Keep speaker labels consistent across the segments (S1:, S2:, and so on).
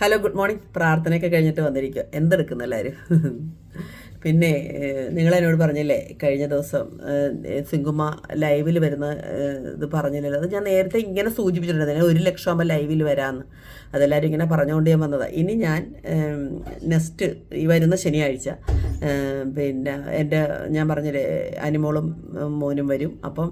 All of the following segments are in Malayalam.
S1: ഹലോ ഗുഡ് മോർണിംഗ് പ്രാർത്ഥനയൊക്കെ കഴിഞ്ഞിട്ട് വന്നിരിക്കുക എന്തെടുക്കുന്ന എല്ലാവരും പിന്നെ നിങ്ങളെന്നോട് പറഞ്ഞില്ലേ കഴിഞ്ഞ ദിവസം സിംഗുമ ലൈവിൽ വരുന്ന ഇത് പറഞ്ഞില്ലല്ലോ. അത് ഞാൻ നേരത്തെ ഇങ്ങനെ സൂചിപ്പിച്ചിട്ടുണ്ടായിരുന്നു ഒരു ലക്ഷം ആകുമ്പോൾ ലൈവിൽ വരാമെന്ന് അതെല്ലാവരും ഇങ്ങനെ പറഞ്ഞുകൊണ്ട് ഞാൻ വന്നതാണ് ഇനി ഞാൻ നെക്സ്റ്റ് ഈ വരുന്ന ശനിയാഴ്ച പിന്നെ എന്റെ ഞാൻ പറഞ്ഞില്ലേ അനിമോളും മോനും വരും. അപ്പം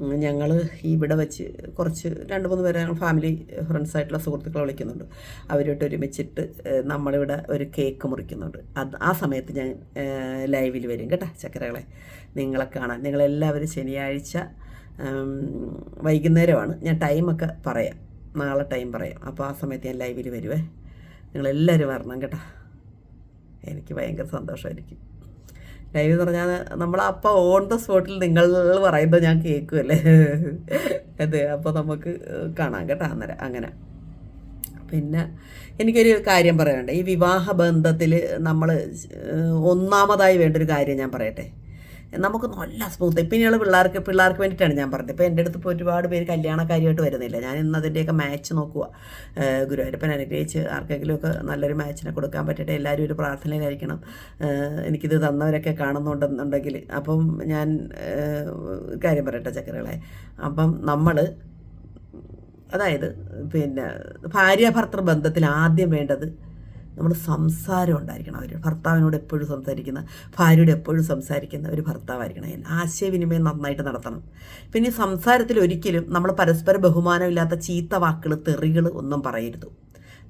S1: ഞങ്ങൾ ഇവിടെ വെച്ച് കുറച്ച് രണ്ട് മൂന്ന് പേരെ ഞങ്ങൾ ഫാമിലി ഫ്രണ്ട്സായിട്ടുള്ള സുഹൃത്തുക്കളെ വിളിക്കുന്നുണ്ട്. അവരോട്ട് ഒരുമിച്ചിട്ട് നമ്മളിവിടെ ഒരു കേക്ക് മുറിക്കുന്നുണ്ട്. അത് ആ സമയത്ത് ഞാൻ ലൈവിൽ വരും കേട്ടോ ചക്കരകളെ. നിങ്ങളെ കാണാൻ. നിങ്ങളെല്ലാവരും ശനിയാഴ്ച വൈകുന്നേരമാണ്. ഞാൻ ടൈമൊക്കെ പറയാം. നാളെ ടൈം പറയാം. അപ്പോൾ ആ സമയത്ത് ഞാൻ ലൈവിൽ വരുവേ. നിങ്ങളെല്ലാവരും വരണം കേട്ടോ. എനിക്ക് ഭയങ്കര സന്തോഷമായിരിക്കും ലൈവ് എന്ന് പറഞ്ഞാൽ നമ്മൾ അപ്പോൾ ഓൺ ദ സ്പോട്ടിൽ നിങ്ങൾ പറയുന്നത് ഞാൻ കേൾക്കുമല്ലേ അതെ അപ്പോൾ നമുക്ക് കാണാം കേട്ടോ അന്നേരം അങ്ങനെ. പിന്നെ എനിക്കൊരു കാര്യം പറയാനുണ്ട്. ഈ വിവാഹ ബന്ധത്തിൽ നമ്മൾ ഒന്നാമതായി വേണ്ട ഒരു കാര്യം ഞാൻ പറയട്ടെ. നമുക്ക് നല്ല സ്മൂത്ത്. പിന്നെയുള്ള പിള്ളേർക്ക് പിള്ളേർക്ക് വേണ്ടിയിട്ടാണ് ഞാൻ പറഞ്ഞത്. ഇപ്പോൾ എന്റെ അടുത്ത് ഇപ്പോൾ ഒരുപാട് പേര് കല്യാണക്കാരിയായിട്ട് വരുന്നില്ല. ഞാൻ ഇന്ന് അതിന്റെയൊക്കെ മാച്ച് നോക്കുക ഗുരുവായൂരപ്പൻ അനുഗ്രഹിച്ച് ആർക്കെങ്കിലുമൊക്കെ നല്ലൊരു മാച്ചിനെ കൊടുക്കാൻ പറ്റട്ടെ എല്ലാവരും ഒരു പ്രാർത്ഥനയിലായിരിക്കണം. എനിക്കിത് തന്നവരൊക്കെ കാണുന്നുണ്ടെന്നുണ്ടെങ്കിൽ. അപ്പം ഞാൻ കാര്യം പറയട്ടെ ചക്കരകളെ. അപ്പം നമ്മൾ അതായത് പിന്നെ ഭാര്യ ഭർത്തൃ ബന്ധത്തിൽ ആദ്യം വേണ്ടത് നമ്മൾ സംസാരം ഉണ്ടായിരിക്കണം. അവർ ഭർത്താവിനോട് എപ്പോഴും സംസാരിക്കുന്ന ഭാര്യയോട് എപ്പോഴും സംസാരിക്കുന്ന ഒരു ഭർത്താവായിരിക്കണം. ആശയവിനിമയം നന്നായിട്ട് നടത്തണം. പിന്നെ സംസാരത്തിൽ ഒരിക്കലും നമ്മൾ പരസ്പര ബഹുമാനമില്ലാത്ത ചീത്ത വാക്കുകൾ തെറികൾ ഒന്നും പറയരുത്.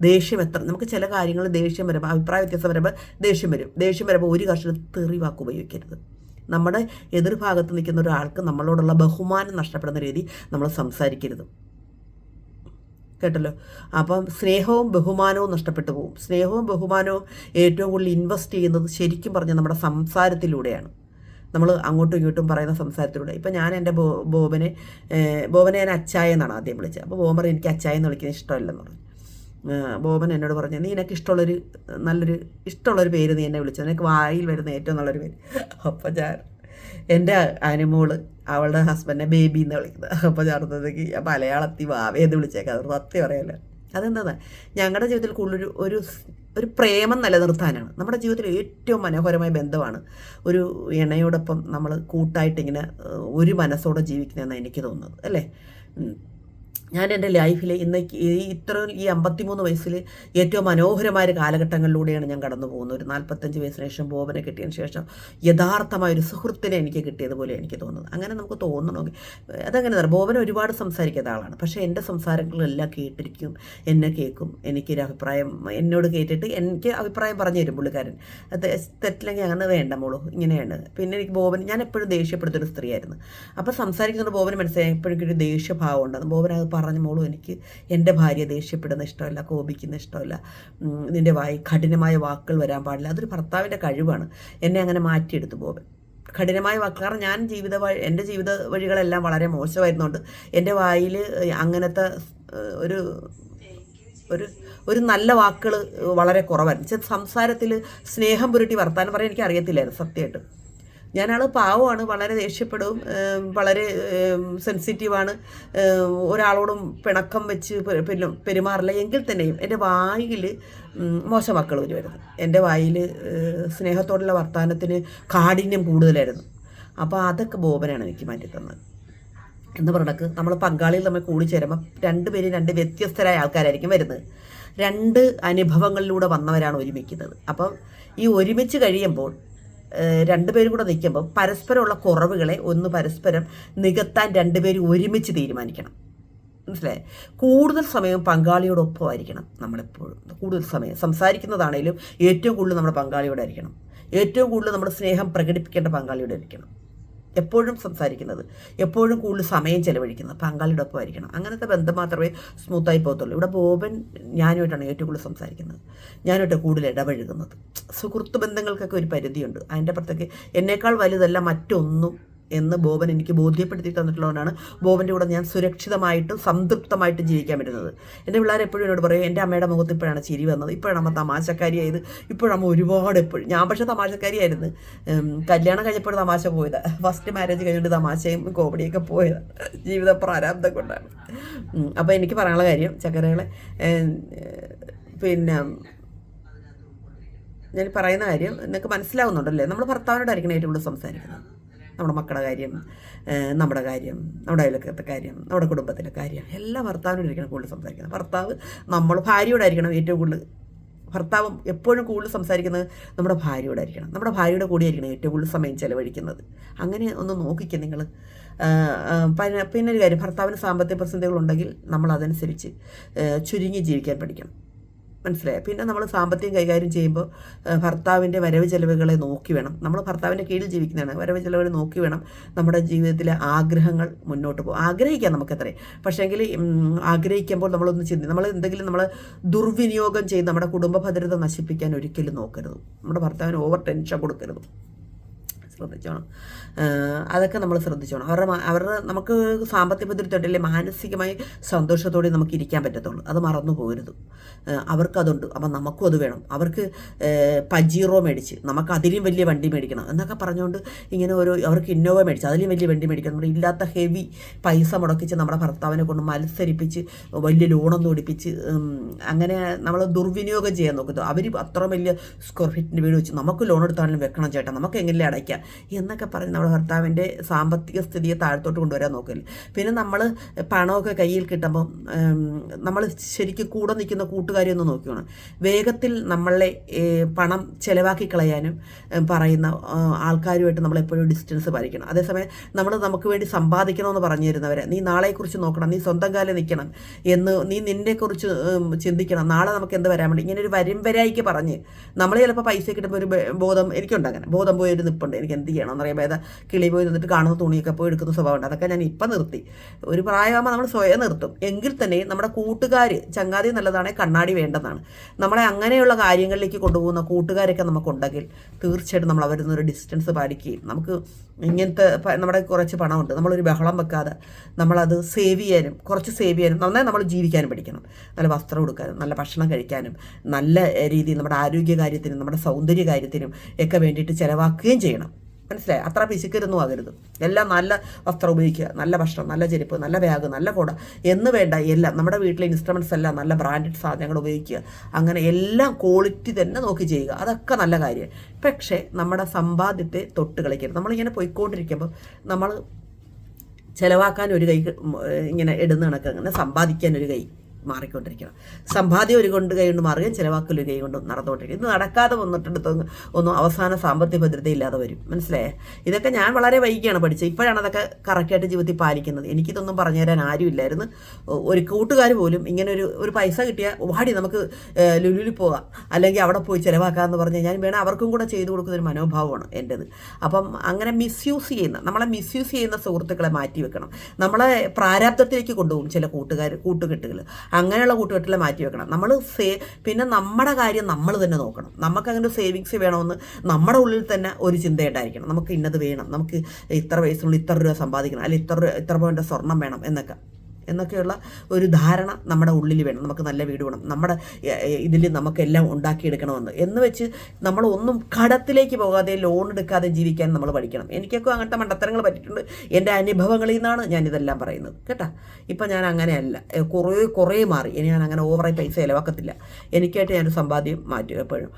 S1: ദേഷ്യം എത്ര നമുക്ക് ചില കാര്യങ്ങൾ ദേഷ്യം വരുമ്പോൾ അഭിപ്രായ വ്യത്യാസം വരുമ്പോൾ ദേഷ്യം വരും. ദേഷ്യം വരുമ്പോൾ ഒരു കർഷകർ തെറി വാക്ക് ഉപയോഗിക്കരുത്. നമ്മുടെ എതിർഭാഗത്ത് നിൽക്കുന്ന ഒരാൾക്ക് നമ്മളോടുള്ള ബഹുമാനം നഷ്ടപ്പെടുന്ന രീതി നമ്മൾ സംസാരിക്കരുത്. കേട്ടല്ലോ. അപ്പം സ്നേഹവും ബഹുമാനവും നഷ്ടപ്പെട്ടു പോകും. സ്നേഹവും ബഹുമാനവും ഏറ്റവും കൂടുതൽ ഇൻവെസ്റ്റ് ചെയ്യുന്നത് ശരിക്കും പറഞ്ഞാൽ നമ്മുടെ സംസാരത്തിലൂടെയാണ്. നമ്മൾ അങ്ങോട്ടും ഇങ്ങോട്ടും പറയുന്ന സംസാരത്തിലൂടെ. ഇപ്പം ഞാൻ എന്റെ ബോ ബോബനെ ബോബനെ ഞാൻ അച്ചായ എന്നാണ് ആദ്യം വിളിച്ചത്. അപ്പോൾ ബോബൻ എനിക്ക് അച്ചായ എന്ന് വിളിക്കുന്നത് ഇഷ്ടമല്ലെന്ന് പറഞ്ഞു. ബോബൻ എന്നോട് പറഞ്ഞു നീ എനിക്ക് ഇഷ്ടമുള്ളൊരു നല്ലൊരു ഇഷ്ടമുള്ളൊരു പേര് നീ എന്നെ വിളിച്ചത്. നിനക്ക് വായിൽ വരുന്ന ഏറ്റവും നല്ലൊരു പേര്. അപ്പം ഞാൻ എന്റെ അനിമോൾ അവളുടെ ഹസ്ബൻഡിനെ ബേബി എന്ന് വിളിക്കുന്നത് അപ്പോൾ ചേർത്തതൊക്കെ മലയാളത്തിൽ വാവേ എന്ന് വിളിച്ചേക്കാം. അത് സത്യം പറയല്ലേ അതെന്താ ഞങ്ങളുടെ ജീവിതത്തിൽ കൂടുതലൊരു ഒരു ഒരു പ്രേമം നിലനിർത്താനാണ്. നമ്മുടെ ജീവിതത്തിൽ ഏറ്റവും മനോഹരമായ ബന്ധമാണ് ഒരു ഇണയോടൊപ്പം നമ്മൾ കൂട്ടായിട്ട് ഇങ്ങനെ ഒരു മനസ്സോടെ ജീവിക്കുന്നതെന്നാണ് എനിക്ക് തോന്നുന്നത്. അല്ലേ. ഞാൻ എന്റെ ലൈഫിൽ ഇന്ന് ഈ ഇത്ര ഈ അമ്പത്തിമൂന്ന് വയസ്സിൽ ഏറ്റവും മനോഹരമായ ഒരു കാലഘട്ടങ്ങളിലൂടെയാണ് ഞാൻ കടന്നു പോകുന്നത്. ഒരു നാൽപ്പത്തഞ്ച് വയസ്സിന് ശേഷം ബോബനെ കിട്ടിയതിന് ശേഷം യഥാർത്ഥമായ ഒരു സുഹൃത്തിനെ എനിക്ക് കിട്ടിയതുപോലെ എനിക്ക് തോന്നുന്നത്. അങ്ങനെ നമുക്ക് തോന്നണമെങ്കിൽ അതങ്ങനെ തന്നെ ബോബൻ ഒരുപാട് സംസാരിക്കുന്ന ആളാണ്. പക്ഷേ എന്റെ സംസാരങ്ങളെല്ലാം കേട്ടിരിക്കും എന്നെ കേൾക്കും എനിക്കൊരു അഭിപ്രായം എന്നോട് കേട്ടിട്ട് എനിക്ക് അഭിപ്രായം പറഞ്ഞു തരും പുള്ളിക്കാരൻ. തെറ്റില്ലെങ്കിൽ അങ്ങനെ വേണ്ട മോളൂ ഇങ്ങനെയാണ്. പിന്നെ എനിക്ക് ബോബൻ ഞാൻ എപ്പോഴും ദേഷ്യപ്പെടുത്തൊരു സ്ത്രീയായിരുന്നു. അപ്പോൾ സംസാരിക്കുന്നത് ബോബന് മനസ്സിലായി എപ്പോഴും ഒരു ദേഷ്യഭാവം ഉണ്ടെന്ന് ബോബൻ അത് പറഞ്ഞു മോളും എനിക്ക് എന്റെ ഭാര്യ ദേഷ്യപ്പെടുന്ന ഇഷ്ടമല്ല കോപിക്കുന്ന ഇഷ്ടമല്ല. നിന്റെ വായി കഠിനമായ വാക്കുകൾ വരാൻ പാടില്ല. അതൊരു ഭർത്താവിന്റെ കഴിവാണ്. എന്നെ അങ്ങനെ മാറ്റിയെടുത്തു പോകാൻ കഠിനമായ വാക്ക്. കാരണം ഞാൻ ജീവിത വഴി എന്റെ ജീവിത വഴികളെല്ലാം വളരെ മോശമായിരുന്നുകൊണ്ട് എന്റെ വായിൽ അങ്ങനത്തെ ഒരു ഒരു ഒരു നല്ല വാക്കുകൾ വളരെ കുറവായിരുന്നു. സംസാരത്തിൽ സ്നേഹം പുരട്ടി വർത്താനം പറയാൻ എനിക്ക് അറിയത്തില്ലായിരുന്നു സത്യമായിട്ട്. ഞാനാൾ പാവമാണ് വളരെ ദേഷ്യപ്പെടും വളരെ സെൻസിറ്റീവാണ് ഒരാളോടും പിണക്കം വെച്ച് പെരുമാറില്ല. എങ്കിൽ തന്നെയും എന്റെ വായിൽ മോശം വാക്കുകൾ വരുമായിരുന്നു എന്റെ വായിൽ സ്നേഹത്തോടുള്ള വർത്തമാനത്തിന് കാഠിന്യം കൂടുതലായിരുന്നു. അപ്പോൾ അതൊക്കെ ബോബനാണ് എനിക്ക് മാറ്റി തന്നത്. എന്ന് പറഞ്ഞക്ക് നമ്മൾ പങ്കാളികൾ തമ്മിൽ കൂടിച്ചേരുമ്പോൾ രണ്ടുപേരും രണ്ട് വ്യത്യസ്തരായ ആൾക്കാരായിരിക്കും വരുന്നത്. രണ്ട് അനുഭവങ്ങളിലൂടെ വന്നവരാണ് ഒരുമിക്കുന്നത്. അപ്പം ഈ ഒരുമിച്ച് കഴിയുമ്പോൾ രണ്ടുപേരും കൂടെ നിൽക്കുമ്പോൾ പരസ്പരമുള്ള കുറവുകളെ ഒന്ന് പരസ്പരം നികത്താൻ രണ്ടുപേരും ഒരുമിച്ച് തീരുമാനിക്കണം. മനസ്സിലായേ? കൂടുതൽ സമയം പങ്കാളിയോടൊപ്പമായിരിക്കണം നമ്മളെപ്പോഴും. കൂടുതൽ സമയം സംസാരിക്കുന്നതാണേലും ഏറ്റവും കൂടുതൽ നമ്മുടെ പങ്കാളിയോടായിരിക്കണം. ഏറ്റവും കൂടുതൽ നമ്മുടെ സ്നേഹം പ്രകടിപ്പിക്കേണ്ട പങ്കാളിയോടെ ആയിരിക്കണം എപ്പോഴും സംസാരിക്കുന്നത് എപ്പോഴും കൂടുതൽ സമയം ചെലവഴിക്കുന്നത് പങ്കാളിയുടെ ഒപ്പം ആയിരിക്കണം. അങ്ങനത്തെ ബന്ധം മാത്രമേ സ്മൂത്തായി പോകത്തുള്ളൂ. ഇവിടെ ബോബൻ ഞാനുമായിട്ടാണ് ഏറ്റവും കൂടുതൽ സംസാരിക്കുന്നത്. ഞാനുമായിട്ട് കൂടുതൽ ഇടപഴകുന്നത്. സുഹൃത്ത് ബന്ധങ്ങൾക്കൊക്കെ ഒരു പരിധിയുണ്ട്. അതിന്റെ അപ്പുറത്തേക്ക് എന്നേക്കാൾ വലുതല്ല മറ്റൊന്നും എന്ന് ബോബൻ എനിക്ക് ബോധ്യപ്പെടുത്തി തന്നിട്ടുള്ളതുകൊണ്ടാണ് ബോബന്റെ കൂടെ ഞാൻ സുരക്ഷിതമായിട്ടും സംതൃപ്തമായിട്ടും ജീവിക്കാൻ പറ്റുന്നത്. എന്റെ പിള്ളേർ എപ്പോഴും എന്നോട് പറയും എന്റെ അമ്മയുടെ മുഖത്ത് ഇപ്പോഴാണ് ചിരി വന്നത്. ഇപ്പോഴാണ് അമ്മ തമാശക്കാരിയായത്. ഇപ്പോഴമ്മ ഒരുപാട് എപ്പോഴും ഞാൻ പക്ഷേ തമാശക്കാരിയായിരുന്നു. കല്യാണം കഴിഞ്ഞപ്പോൾ തമാശ പോയത്. ഫസ്റ്റ് മാരേജ് കഴിഞ്ഞിട്ട് തമാശയും കോമഡിയൊക്കെ പോയത്. ജീവിത പ്രാരാബ്ദം കൊണ്ടാണ്. അപ്പോൾ എനിക്ക് പറയാനുള്ള കാര്യം ചക്കരകളെ പിന്നെ ഞാൻ പറയുന്ന കാര്യം നിങ്ങൾക്ക് മനസ്സിലാവുന്നുണ്ടല്ലേ? നമ്മൾ ഭർത്താവിനോടായിരിക്കണം ഏറ്റവും കൂടുതൽ സംസാരിക്കുന്നത്. നമ്മുടെ മക്കളുടെ കാര്യം നമ്മുടെ കാര്യം നമ്മുടെ അയലക്കത്തെ കാര്യം നമ്മുടെ കുടുംബത്തിന്റെ കാര്യം എല്ലാം ഭർത്താവിനോടായിരിക്കണം കൂടുതൽ സംസാരിക്കുന്നത്. ഭർത്താവ് നമ്മൾ ഭാര്യയോടായിരിക്കണം ഏറ്റവും കൂടുതൽ ഭർത്താവ് എപ്പോഴും കൂടുതൽ സംസാരിക്കുന്നത് നമ്മുടെ ഭാര്യയോടായിരിക്കണം നമ്മുടെ ഭാര്യയുടെ കൂടിയായിരിക്കണം ഏറ്റവും കൂടുതൽ സമയം ചെലവഴിക്കുന്നത്. അങ്ങനെ ഒന്ന് നോക്കിക്കുക നിങ്ങൾ പിന്നെ ഒരു കാര്യം ഭർത്താവിന് സാമ്പത്തിക പ്രതിസന്ധികളുണ്ടെങ്കിൽ നമ്മൾ അതനുസരിച്ച് ചുരുങ്ങി ജീവിക്കാൻ പഠിക്കണം. മനസ്സിലായോ. പിന്നെ നമ്മൾ സാമ്പത്തികം കൈകാര്യം ചെയ്യുമ്പോൾ ഭർത്താവിന്റെ വരവ് ചെലവുകളെ നോക്കി വേണം. നമ്മൾ ഭർത്താവിന്റെ കീഴിൽ ജീവിക്കുന്നതാണ്. വരവ് ചെലവുകൾ നോക്കി വേണം നമ്മുടെ ജീവിതത്തിലെ ആഗ്രഹങ്ങൾ മുന്നോട്ട് പോകും. ആഗ്രഹിക്കാം നമുക്കത്രേ പക്ഷേങ്കിൽ ആഗ്രഹിക്കുമ്പോൾ നമ്മളൊന്ന് ചിന്തി നമ്മൾ എന്തെങ്കിലും നമ്മൾ ദുർവിനിയോഗം ചെയ്ത് നമ്മുടെ കുടുംബ ഭദ്രത നശിപ്പിക്കാൻ ഒരിക്കലും നോക്കരുത്. നമ്മുടെ ഭർത്താവിന് ഓവർ ടെൻഷൻ കൊടുക്കരുത്. ശ്രദ്ധിച്ചോണം. അതൊക്കെ നമ്മൾ ശ്രദ്ധിച്ചോണം. അവരുടെ അവരുടെ നമുക്ക് സാമ്പത്തിക ഭദ്രതയുണ്ടല്ലേ മാനസികമായി സന്തോഷത്തോടെ നമുക്ക് ഇരിക്കാൻ പറ്റത്തുള്ളൂ. അത് മറന്നു പോകരുത് അവർക്കതുണ്ട് അപ്പം നമുക്കും അത് വേണം. അവർക്ക് പജീറോ മേടിച്ച് നമുക്ക് അതിലും വലിയ വണ്ടി മേടിക്കണം എന്നൊക്കെ പറഞ്ഞുകൊണ്ട് ഇങ്ങനെ ഓരോ അവർക്ക് ഇന്നോവ മേടിച്ച് അതിലും വലിയ വണ്ടി മേടിക്കണം. നമ്മുടെ ഇല്ലാത്ത ഹെവി പൈസ മുടക്കിച്ച് നമ്മുടെ ഭർത്താവിനെ കൊണ്ട് മത്സരിപ്പിച്ച് വലിയ ലോണൊന്നും ഒടിപ്പിച്ച് അങ്ങനെ നമ്മൾ ദുർവിനിയോഗം ചെയ്യാൻ നോക്കുന്നത് അവർ അത്ര വലിയ സ്ക്വയർ ഫീറ്റിന്റെ വീട് വെച്ച് നമുക്ക് ലോൺ എടുത്താണെങ്കിലും വെക്കണം ചേട്ടാ. നമുക്ക് എങ്ങനെ അടയ്ക്കാം? എന്നൊക്കെ പറഞ്ഞ് നമ്മുടെ ഭർത്താവിന്റെ സാമ്പത്തിക സ്ഥിതിയെ താഴത്തോട്ട് കൊണ്ടുവരാൻ നോക്കില്ല പിന്നെ നമ്മൾ പണമൊക്കെ കയ്യിൽ കിട്ടുമ്പം നമ്മൾ ശരിക്കും കൂടെ നിൽക്കുന്ന കൂട്ടുകാരെ ഒന്ന് നോക്കിയാണ് വേഗത്തിൽ നമ്മളെ പണം ചിലവാക്കി കളയാനും പറയുന്ന ആൾക്കാരുമായിട്ട് നമ്മൾ എപ്പോഴും ഡിസ്റ്റൻസ് പാലിക്കണം. അതേസമയം നമ്മൾ നമുക്ക് വേണ്ടി സമ്പാദിക്കണമെന്ന് പറഞ്ഞു തരുന്നവരെ നീ നാളെക്കുറിച്ച് നോക്കണം നീ സ്വന്തം കാലം നിൽക്കണം എന്ന് നീ നിന്നെക്കുറിച്ച് ചിന്തിക്കണം. നാളെ നമുക്ക് എന്ത് വരാൻ വേണ്ടി? ഇങ്ങനെ ഒരു വരും വരായിക്ക് പറഞ്ഞ് നമ്മൾ ചിലപ്പോൾ പൈസ കിട്ടുമ്പോൾ ഒരു ബോധം എനിക്കുണ്ട് അങ്ങനെ ബോധം പോയി ഒരു നിപ്പുണ്ട് എനിക്ക് എന്ത് ചെയ്യണം എന്നറിയാം ഏതാ കിളി പോയി നിന്നിട്ട് കാണുന്ന തുണിയൊക്കെ പോയി എടുക്കുന്ന സ്വഭാവമുണ്ട്. അതൊക്കെ ഞാൻ ഇപ്പം നിർത്തി. ഒരു പ്രായമാകുമ്പോൾ നമ്മൾ സ്വയം നിർത്തും. എങ്കിൽ തന്നെ നമ്മുടെ കൂട്ടുകാർ ചങ്ങാതി നല്ലതാണെങ്കിൽ കണ്ണാടി വേണ്ടതാണ് നമ്മളെ അങ്ങനെയുള്ള കാര്യങ്ങളിലേക്ക് കൊണ്ടുപോകുന്ന കൂട്ടുകാരൊക്കെ നമുക്കുണ്ടെങ്കിൽ തീർച്ചയായിട്ടും നമ്മൾ അവരിൽ നിന്നൊരു ഡിസ്റ്റൻസ് പാലിക്കുകയും നമുക്ക് ഇങ്ങനത്തെ നമ്മുടെ കുറച്ച് പണമുണ്ട്. നമ്മളൊരു ബഹളം വെക്കാതെ നമ്മളത് സേവ് ചെയ്യാനും കുറച്ച് സേവ് ചെയ്യാനും നന്നായി നമ്മൾ ജീവിക്കാനും പഠിക്കണം. നല്ല വസ്ത്രം കൊടുക്കാനും നല്ല ഭക്ഷണം കഴിക്കാനും നല്ല രീതിയിൽ നമ്മുടെ ആരോഗ്യ കാര്യത്തിനും നമ്മുടെ സൗന്ദര്യ കാര്യത്തിനും ഒക്കെ വേണ്ടിയിട്ട് ചിലവാക്കുകയും ചെയ്യണം. മനസ്സിലായി? അത്ര പിശുക്കരൊന്നും ആകരുത്. എല്ലാം നല്ല വസ്ത്രം ഉപയോഗിക്കുക നല്ല ഭക്ഷണം നല്ല ചെരുപ്പ് നല്ല ബാഗ് നല്ല കുട എന്ന് വേണ്ട. എല്ലാം നമ്മുടെ വീട്ടിലെ ഇൻസ്ട്രുമെന്റ്സ് എല്ലാം നല്ല ബ്രാൻഡഡ് സാധനങ്ങൾ ഉപയോഗിക്കുക. അങ്ങനെ എല്ലാം ക്വാളിറ്റി തന്നെ നോക്കി ചെയ്യുക. അതൊക്കെ നല്ല കാര്യം. പക്ഷേ നമ്മുടെ സമ്പാദ്യത്തെ തൊട്ട് കളിക്കരുത്. നമ്മളിങ്ങനെ പോയിക്കൊണ്ടിരിക്കുമ്പോൾ നമ്മൾ ചിലവാക്കാൻ ഒരു കൈ ഇങ്ങനെ ഇടുന്ന കണക്ക് അങ്ങനെ സമ്പാദിക്കാൻ ഒരു കൈ മാറിക്കൊണ്ടിരിക്കണം. സമ്പാദ്യം ഒരു കൊണ്ട് കൈ കൊണ്ട് മാറുകയും ചിലവാക്കൽ ഒരു കൈ കൊണ്ടും നടന്നുകൊണ്ടിരിക്കും. ഇത് നടക്കാതെ വന്നിട്ടുണ്ട് ഒന്നും അവസാന സാമ്പത്തിക ഭദ്രതയില്ലാതെ വരും. മനസ്സിലായേ? ഇതൊക്കെ ഞാൻ വളരെ വൈകിയാണ് പഠിച്ചത്. ഇപ്പോഴാണ് അതൊക്കെ കറക്റ്റായിട്ട് ജീവിതത്തിൽ പാലിക്കുന്നത്. എനിക്കിതൊന്നും പറഞ്ഞു തരാൻ ആരുമില്ലായിരുന്നു. ഒരു കൂട്ടുകാർ പോലും ഇങ്ങനെ ഒരു ഒരു പൈസ കിട്ടിയാൽ വാടി നമുക്ക് ലുലുലി പോകാം. അല്ലെങ്കിൽ അവിടെ പോയി ചിലവാക്കാമെന്ന് പറഞ്ഞാൽ ഞാൻ വേണേൽ അവർക്കും കൂടെ ചെയ്തു കൊടുക്കുന്ന ഒരു മനോഭാവമാണ് എന്റെത് അപ്പം അങ്ങനെ മിസ്യൂസ് ചെയ്യുന്ന നമ്മളെ മിസ്യൂസ് ചെയ്യുന്ന സുഹൃത്തുക്കളെ മാറ്റി വെക്കണം. നമ്മളെ പ്രാരാബ്ദത്തിലേക്ക് കൊണ്ടുപോകും ചില കൂട്ടുകാർ കൂട്ടുകെട്ടുകൾ അങ്ങനെയുള്ള കൂട്ടുകെട്ടിൽ മാറ്റി വെക്കണം. നമ്മൾ സേ പിന്നെ നമ്മുടെ കാര്യം നമ്മൾ തന്നെ നോക്കണം. നമുക്ക് അങ്ങനെ സേവിങ്സ് വേണമെന്ന് നമ്മുടെ ഉള്ളിൽ തന്നെ ഒരു ചിന്തയുണ്ടായിരിക്കണം. നമുക്ക് ഇന്നത് വേണം. നമുക്ക് ഇത്ര വയസ്സിനുള്ളിൽ ഇത്ര രൂപ സമ്പാദിക്കണം. അല്ലെങ്കിൽ ഇത്ര ഇത്ര പോയിന്റെ സ്വർണം വേണം എന്നൊക്കെ. എന്നൊക്കെയുള്ള ഒരു ധാരണ നമ്മുടെ ഉള്ളിൽ വേണം. നമുക്ക് നല്ല വീട് വേണം. നമ്മുടെ ഇതിൽ നമുക്കെല്ലാം ഉണ്ടാക്കിയെടുക്കണമെന്ന്. എന്ന് വെച്ച് നമ്മൾ ഒന്നും കടത്തിലേക്ക് പോകാതെ ലോൺ എടുക്കാതെ ജീവിക്കാൻ നമ്മൾ പഠിക്കണം. എനിക്കൊക്കെ അങ്ങനത്തെ മണ്ടത്തരങ്ങൾ പറ്റിയിട്ടുണ്ട്. എന്റെ അനുഭവങ്ങളിൽ നിന്നാണ് ഞാൻ ഇതെല്ലാം പറയുന്നത്. കേട്ടാ? ഇപ്പം ഞാൻ അങ്ങനെയല്ല. കുറേ കുറേ മാറി. ഇനി ഞാൻ അങ്ങനെ ഓവറായി പൈസ ചിലവാക്കത്തില്ല. എനിക്കായിട്ട് ഞാനൊരു സമ്പാദ്യം മാറ്റും എപ്പോഴും.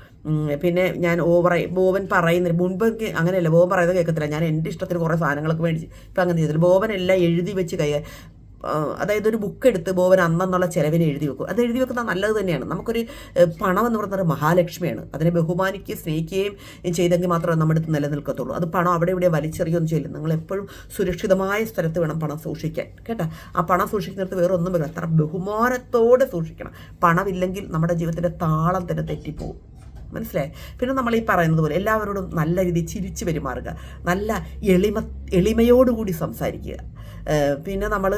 S1: പിന്നെ ഞാൻ ഓവറായി ബോബൻ പറയുന്നില്ല മുൻപ് അങ്ങനെയല്ല ബോബൻ പറയുന്നത് കേൾക്കത്തില്ല. ഞാൻ എന്റെ ഇഷ്ടത്തിന് കുറേ സാധനങ്ങളൊക്കെ മേടിച്ച് ഇപ്പം അങ്ങനെ ചെയ്തില്ല ബോബൻ എല്ലാം എഴുതി വെച്ച് കൈ അതായത് ഒരു ബുക്ക് എടുത്ത് ബോവൻ അന്നെന്നുള്ള ചിലവിന് എഴുതി വെക്കും. അത് എഴുതി വെക്കുന്നത് നല്ലത് തന്നെയാണ്. നമുക്കൊരു പണം എന്ന് പറയുന്നത് മഹാലക്ഷ്മിയാണ്. അതിനെ ബഹുമാനിക്കുകയും സ്നേഹിക്കുകയും ചെയ്തെങ്കിൽ മാത്രമേ നമ്മുടെ അടുത്ത് നിലനിൽക്കത്തുള്ളൂ. അത് പണം അവിടെ ഇവിടെ വലിച്ചെറിയൊന്നും ചെയ്യില്ല. നിങ്ങൾ എപ്പോഴും സുരക്ഷിതമായ സ്ഥലത്ത് വേണം പണം സൂക്ഷിക്കാൻ. കേട്ടോ? ആ പണം സൂക്ഷിക്കുന്നിടത്ത് വേറെ ഒന്നും വേണം അത്ര ബഹുമാനത്തോടെ സൂക്ഷിക്കണം. പണമില്ലെങ്കിൽ നമ്മുടെ ജീവിതത്തിന്റെ താളം തന്നെ തെറ്റിപ്പോകും മനസ്സിലായി? പിന്നെ നമ്മൾ ഈ പറയുന്നത് പോലെ എല്ലാവരോടും നല്ല രീതിയിൽ ചിരിച്ച് പെരുമാറുക. നല്ല എളിമ എളിമയോടുകൂടി സംസാരിക്കുക. പിന്നെ നമ്മൾ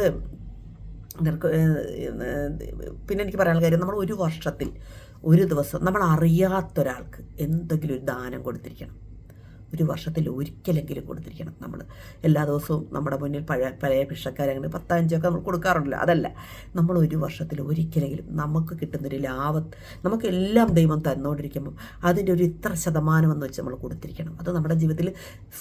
S1: നിനക്ക് പിന്നെ എനിക്ക് പറയാനുള്ള കാര്യം നമ്മൾ ഒരു വർഷത്തിൽ ഒരു ദിവസം നമ്മൾ അറിയാത്തൊരാൾക്ക് എന്തെങ്കിലും ഒരു ദാനം കൊടുത്തിരിക്കണം. ഒരു വർഷത്തിൽ ഒരിക്കലെങ്കിലും കൊടുത്തിരിക്കണം നമ്മൾ. എല്ലാ ദിവസവും നമ്മുടെ മുന്നിൽ പഴയ പഴയ ഭിക്ഷക്കാരങ്ങനെ പത്തഞ്ചൊക്കെ നമ്മൾ കൊടുക്കാറുണ്ടല്ലോ. അതല്ല നമ്മൾ ഒരു വർഷത്തിൽ ഒരിക്കലെങ്കിലും നമുക്ക് കിട്ടുന്നൊരു ലാഭം നമുക്കെല്ലാം ദൈവം തന്നുകൊണ്ടിരിക്കുമ്പം അതിന്റെ ഒരു ഇത്ര ശതമാനം എന്ന് വെച്ച് നമ്മൾ കൊടുത്തിരിക്കണം. അത് നമ്മുടെ ജീവിതത്തിൽ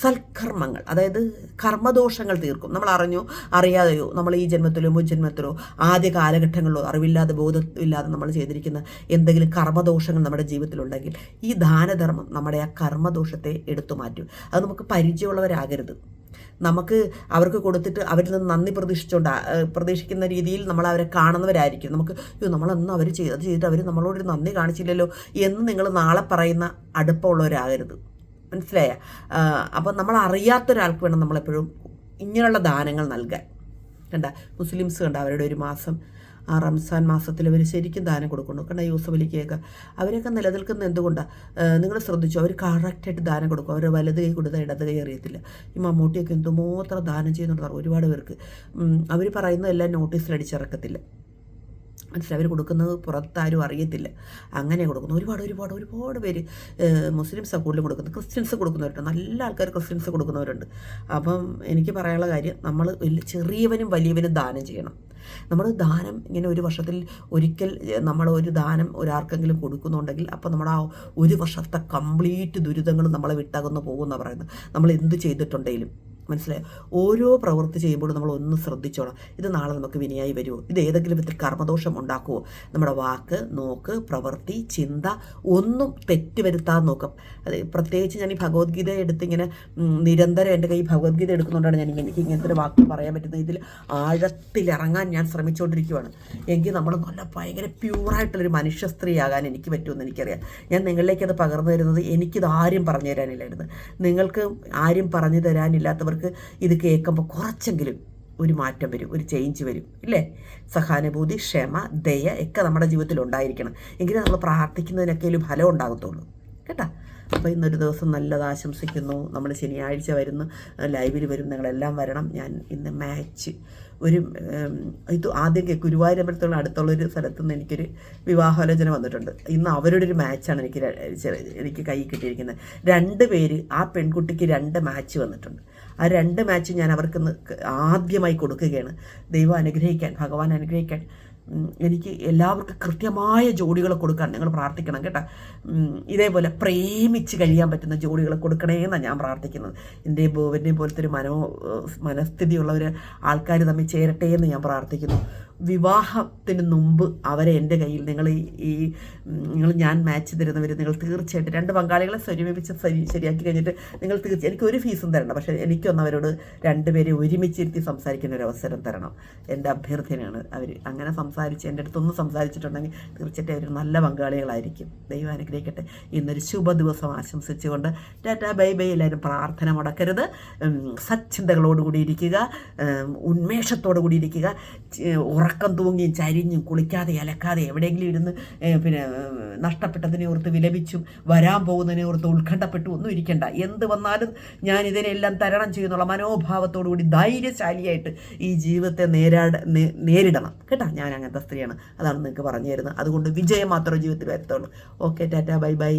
S1: സൽക്കർമ്മങ്ങൾ അതായത് കർമ്മദോഷങ്ങൾ തീർക്കും. നമ്മൾ അറിഞ്ഞോ അറിയാതെയോ നമ്മൾ ഈ ജന്മത്തിലോ മുൻ ജന്മത്തിലോ ആദ്യ കാലഘട്ടങ്ങളിലോ അറിവില്ലാതെ ബോധമില്ലാതെ നമ്മൾ ചെയ്തിരിക്കുന്ന എന്തെങ്കിലും കർമ്മദോഷങ്ങൾ നമ്മുടെ ജീവിതത്തിലുണ്ടെങ്കിൽ ഈ ദാനധർമ്മം നമ്മുടെ ആ കർമ്മദോഷത്തെ എടുത്തു മാറ്റും. അത് നമുക്ക് പരിചയമുള്ളവരാകരുത്. നമുക്ക് അവർക്ക് കൊടുത്തിട്ട് അവരിൽ നിന്ന് നന്ദി പ്രതീക്ഷിച്ചുകൊണ്ട് പ്രതീക്ഷിക്കുന്ന രീതിയിൽ നമ്മൾ അവരെ കാണുന്നവരായിരിക്കും. നമുക്ക് അയ്യോ നമ്മളൊന്നും അവർ ചെയ്ത് ചെയ്തിട്ട് അവർ നമ്മളോടൊരു നന്ദി കാണിച്ചില്ലല്ലോ എന്ന് നിങ്ങൾ നാളെ പറയുന്ന അടുപ്പമുള്ളവരാകരുത്. മനസ്സിലായ? അപ്പം നമ്മൾ അറിയാത്ത വേണം നമ്മളെപ്പോഴും ഇങ്ങനെയുള്ള ദാനങ്ങൾ നൽകാൻ. കണ്ട? മുസ്ലിംസ് കണ്ട അവരുടെ ഒരു മാസം ആ റംസാൻ മാസത്തിൽ അവർ ശരിക്കും ദാനം കൊടുക്കുന്നു. കണ്ട യൂസഫ് അലിക്കൊക്കെ അവരൊക്കെ നിലനിൽക്കുന്ന എന്തുകൊണ്ടാണ് നിങ്ങൾ ശ്രദ്ധിച്ചു അവർ കറക്റ്റായിട്ട് ദാനം കൊടുക്കും. അവർ വലത് കൈ കൊടുത്താൽ ഇടത് കൈ അറിയത്തില്ല ഈ മമ്മൂട്ടിയൊക്കെ എന്തുമാത്രം ദാനം ചെയ്യുന്നുണ്ട് ഒരുപാട് പേർക്ക്. അവർ പറയുന്നതെല്ലാം നോട്ടീസിൽ അടിച്ചിറക്കത്തില്ല. മനസ്സിലായി? അവർ കൊടുക്കുന്നത് പുറത്താരും അറിയത്തില്ല. അങ്ങനെ കൊടുക്കുന്നു. ഒരുപാട് ഒരുപാട് ഒരുപാട് പേര് മുസ്ലിംസ് കൂടുതലും കൊടുക്കുന്നത് ക്രിസ്ത്യൻസ് കൊടുക്കുന്നവരുണ്ട്. നല്ല ആൾക്കാർ ക്രിസ്ത്യൻസ് കൊടുക്കുന്നവരുണ്ട്. അപ്പം എനിക്ക് പറയാനുള്ള കാര്യം നമ്മൾ ചെറിയവനും വലിയവനും ദാനം ചെയ്യണം. നമ്മൾ ദാനം ഇങ്ങനെ ഒരു വർഷത്തിൽ ഒരിക്കൽ നമ്മൾ ഒരു ദാനം ഒരാർക്കെങ്കിലും കൊടുക്കുന്നുണ്ടെങ്കിൽ അപ്പോൾ നമ്മുടെ ആ ഒരു വർഷത്തെ കംപ്ലീറ്റ് ദുരിതങ്ങൾ നമ്മളെ വിട്ടകന്ന് പോകുമെന്നാണ് പറയുന്നത്. നമ്മൾ എന്ത് ചെയ്തിട്ടുണ്ടെങ്കിലും. മനസ്സിലായോ? ഓരോ പ്രവൃത്തി ചെയ്യുമ്പോഴും നമ്മൾ ഒന്ന് ശ്രദ്ധിച്ചോണം. ഇത് നാളെ നമുക്ക് വിനയായി വരുമോ ഇത് ഏതെങ്കിലും വിധത്തിൽ കർമ്മദോഷം ഉണ്ടാക്കുമോ നമ്മുടെ വാക്ക് നോക്ക് പ്രവൃത്തി ചിന്ത ഒന്നും തെറ്റ് നോക്കാം. അത് പ്രത്യേകിച്ച് ഞാൻ ഈ ഭഗവത്ഗീത എടുത്തിങ്ങനെ നിരന്തരം എന്റെ കൈ ഭഗവത്ഗീത എടുക്കുന്നതുകൊണ്ടാണ് ഞാൻ എനിക്ക് ഇങ്ങനത്തെ ഒരു വാക്ക് പറയാൻ പറ്റുന്നത്. ഇതിൽ ആഴത്തിലിറങ്ങാൻ ഞാൻ ശ്രമിച്ചുകൊണ്ടിരിക്കുകയാണ് എങ്കിൽ നമ്മൾ നല്ല ഭയങ്കര പ്യൂറായിട്ടുള്ളൊരു മനുഷ്യ സ്ത്രീയാകാൻ എനിക്ക് പറ്റുമെന്ന് എനിക്കറിയാം. ഞാൻ നിങ്ങളിലേക്ക് അത് പകർന്നു തരുന്നത് എനിക്കിത് ആരും പറഞ്ഞു തരാനില്ലായിരുന്നു. നിങ്ങൾക്ക് ആരും പറഞ്ഞു തരാനില്ലാത്തവർ അവർക്ക് ഇത് കേൾക്കുമ്പോൾ കുറച്ചെങ്കിലും ഒരു മാറ്റം വരും ഒരു ചേഞ്ച് വരും ഇല്ലേ? സഹാനുഭൂതി ക്ഷമ ദയ ഒക്കെ നമ്മുടെ ജീവിതത്തിൽ ഉണ്ടായിരിക്കണം. എങ്കിലും നമ്മൾ പ്രാർത്ഥിക്കുന്നതിനൊക്കെ ഒരു ഫലം ഉണ്ടാകത്തുള്ളൂ. കേട്ടോ? അപ്പോൾ ഇന്നൊരു ദിവസം നല്ലത് ആശംസിക്കുന്നു. നമ്മൾ ശനിയാഴ്ച വരുന്നു. ലൈവിൽ വരും നിങ്ങളെല്ലാം വരണം. ഞാൻ ഇന്ന് മാച്ച് ഒരു ഇത് ആദ്യം അടുത്തുള്ള ഒരു സ്ഥലത്തു നിന്ന് എനിക്കൊരു വിവാഹാലോചന വന്നിട്ടുണ്ട്. ഇന്ന് അവരുടെ ഒരു മാച്ചാണ് എനിക്ക് എനിക്ക് കൈ കിട്ടിയിരിക്കുന്നത്. രണ്ട് പേര് ആ പെൺകുട്ടിക്ക് രണ്ട് മാച്ച് വന്നിട്ടുണ്ട്. ആ രണ്ട് മാച്ച് ഞാൻ അവർക്ക് ആദ്യമായി കൊടുക്കുകയാണ്. ദൈവം അനുഗ്രഹിക്കാൻ ഭഗവാൻ അനുഗ്രഹിക്കാൻ. എനിക്ക് എല്ലാവർക്കും കൃത്യമായ ജോഡികളെ കൊടുക്കാൻ നിങ്ങൾ പ്രാർത്ഥിക്കണം കേട്ടോ. ഇതേപോലെ പ്രേമിച്ച് കഴിയാൻ പറ്റുന്ന ജോഡികളെ കൊടുക്കണേ എന്നാണ് ഞാൻ പ്രാർത്ഥിക്കുന്നത്. എന്റെ ബോവന്റെ പോലത്തെ ഒരു മനോ ഒരു ആൾക്കാർ തമ്മിൽ ചേരട്ടെ എന്ന് ഞാൻ പ്രാർത്ഥിക്കുന്നു. വിവാഹത്തിന് മുമ്പ് അവരെ എന്റെ കയ്യിൽ നിങ്ങൾ ഈ നിങ്ങൾ ഞാൻ മാച്ച് തരുന്നവർ നിങ്ങൾ തീർച്ചയായിട്ടും രണ്ട് പങ്കാളികളെ സ്വരൂപിച്ച് ശരിയാക്കി കഴിഞ്ഞിട്ട് നിങ്ങൾ തീർച്ചയായും എനിക്ക് ഒരു ഫീസും തരണം. പക്ഷേ എനിക്കൊന്ന് അവരോട് രണ്ടുപേരെ ഒരുമിച്ചിരുത്തി സംസാരിക്കുന്ന ഒരു അവസരം തരണം. എന്റെ അഭ്യർത്ഥനയാണ് അവർ അങ്ങനെ സംസാരിച്ച് എന്റെ അടുത്തൊന്ന് സംസാരിച്ചിട്ടുണ്ടെങ്കിൽ തീർച്ചയായിട്ടും അവർ നല്ല പങ്കാളികളായിരിക്കും. ദൈവം അനുഗ്രഹിക്കട്ടെ. ഇന്നൊരു ശുഭ ദിവസം ആശംസിച്ചുകൊണ്ട് ടാറ്റ ബൈ ബൈ. എല്ലാവരും പ്രാർത്ഥന മുടക്കരുത്. സച്ചിന്തകളോടുകൂടി ഇരിക്കുക. ഉന്മേഷത്തോടു കൂടി ഇരിക്കുക. ഉറക്കം തൂങ്ങിയും ചരിഞ്ഞും കുളിക്കാതെ അലക്കാതെ എവിടെയെങ്കിലും ഇരുന്ന് പിന്നെ നഷ്ടപ്പെട്ടതിനെ ഓർത്ത് വിലപിച്ചും വരാൻ പോകുന്നതിനെ ഓർത്ത് ഉത്കണ്ഠപ്പെട്ടു ഒന്നും ഇരിക്കണ്ട. എന്ത് വന്നാലും ഞാൻ ഇതിനെല്ലാം തരണം ചെയ്യുന്നുള്ള മനോഭാവത്തോടു കൂടി ധൈര്യശാലിയായിട്ട് ഈ ജീവിതത്തെ നേരാട നേരിടണം. കേട്ടോ? ഞാൻ അങ്ങനത്തെ സ്ത്രീയാണ്. അതാണ് നിങ്ങൾക്ക് പറഞ്ഞു തരുന്നത്. അതുകൊണ്ട് വിജയം മാത്രമേ ജീവിതത്തിൽ വരത്തുള്ളൂ. Okay tata bye bye.